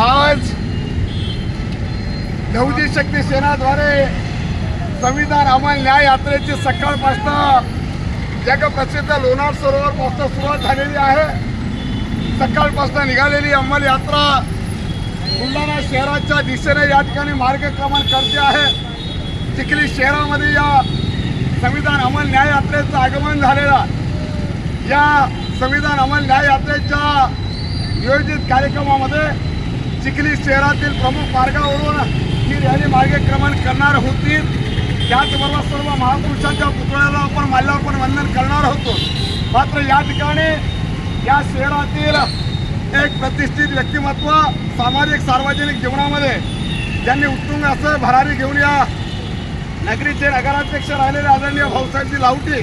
आज यहुदी शक्ती सेनाद्वारे संविधान अमल न्याय यात्रेची सकाळपासून जगप्रसिद्ध लोणार सरोवर पासून सुरुवात झालेली आहे. सकाळपासून निघालेली अंमल यात्रा बुलढाणा शहराच्या दिशेने या ठिकाणी मार्गक्रमण करते आहे. चिखली शहरामध्ये या संविधान अमल न्याय यात्रेचं आगमन झालेलं या संविधान अमल न्याय यात्रेच्या नियोजित कार्यक्रमामध्ये चिखली शहरातील प्रमुख मार्गावरून ही रॅली मार्गक्रमण करणार होती. त्याचबरोबर सर्व महापुरुषांच्या पुतळ्याला आपण माल्यार्पण वंदन करणार होतो. मात्र या ठिकाणी या शहरातील एक प्रतिष्ठित व्यक्तिमत्व सामाजिक सार्वजनिक जीवनामध्ये ज्यांनी उत्तुंग असं भरारी घेऊन या नगरीचे नगराध्यक्ष राहिलेले आदरणीय भाऊसाहेबजी लावटी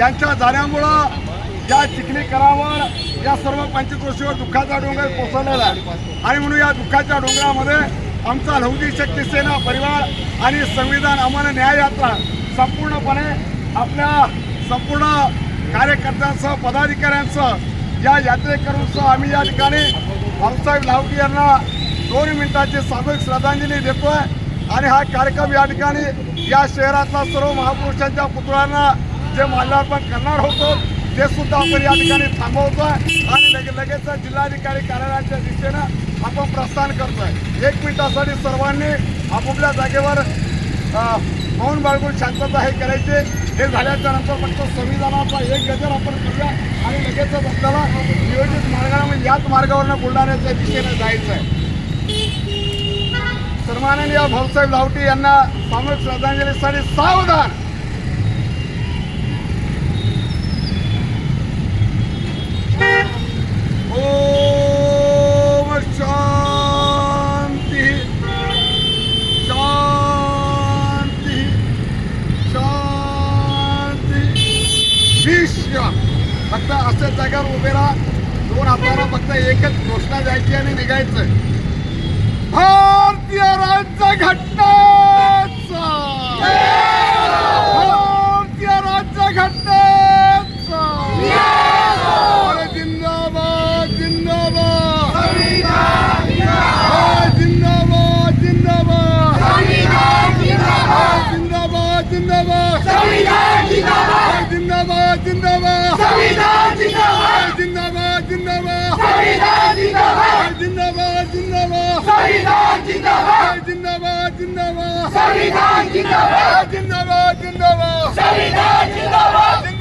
यांच्या जाण्यामुळं या चिखलीकरावर या सर्व पंचक्रोशीवर दुःखाचा डोंगर कोसळलेला आहे. आणि म्हणून या दुःखाच्या डोंगरामध्ये आमचा लहुदी शक्ती सेना परिवार आणि संविधान अमल न्याय यात्रा संपूर्णपणे आपल्या संपूर्ण कार्यकर्त्यांसह पदाधिकाऱ्यांसह या यात्रेकरूंसह आम्ही या ठिकाणी भाऊसाहेब लावटी यांना दोन मिनिटाची सामूहिक श्रद्धांजली देतोय. आणि हा कार्यक्रम या ठिकाणी या शहरातल्या सर्व महापुरुषांच्या पुतळ्यांना जे माल्यार्पण करणार होतो ते सुद्धा आपण या ठिकाणी थांबवतो आहे आणि लगे लगेच जिल्हाधिकारी कार्यालयाच्या दिशेनं आपण प्रस्थान करतोय. एक मिनिटासाठी सर्वांनी आपापल्या जागेवर मौन बाळगून शांतता हे करायचे. हे झाल्याच्यानंतर फक्त संविधानाचा एक गजर आपण करूया आणि लगेचच आपल्याला नियोजित मार्गाने म्हणजे याच मार्गावरनं बुलढाण्याच्या दिशेनं जायचं आहे सन्माननीय भाऊसाहेब लावटी यांना सामूहिक श्रद्धांजलीसाठी सावधान! विश्व फक्त असं जागेवर उभे राहा. दोन आपल्याला फक्त एकच घोषणा द्यायची आणि निघायचं. हा जिंदाबाद अरे जिंदाबाद जिंदाबाद अरे जिंदाबाद जिंदाबाद जिंदाबाद जिंदाबाद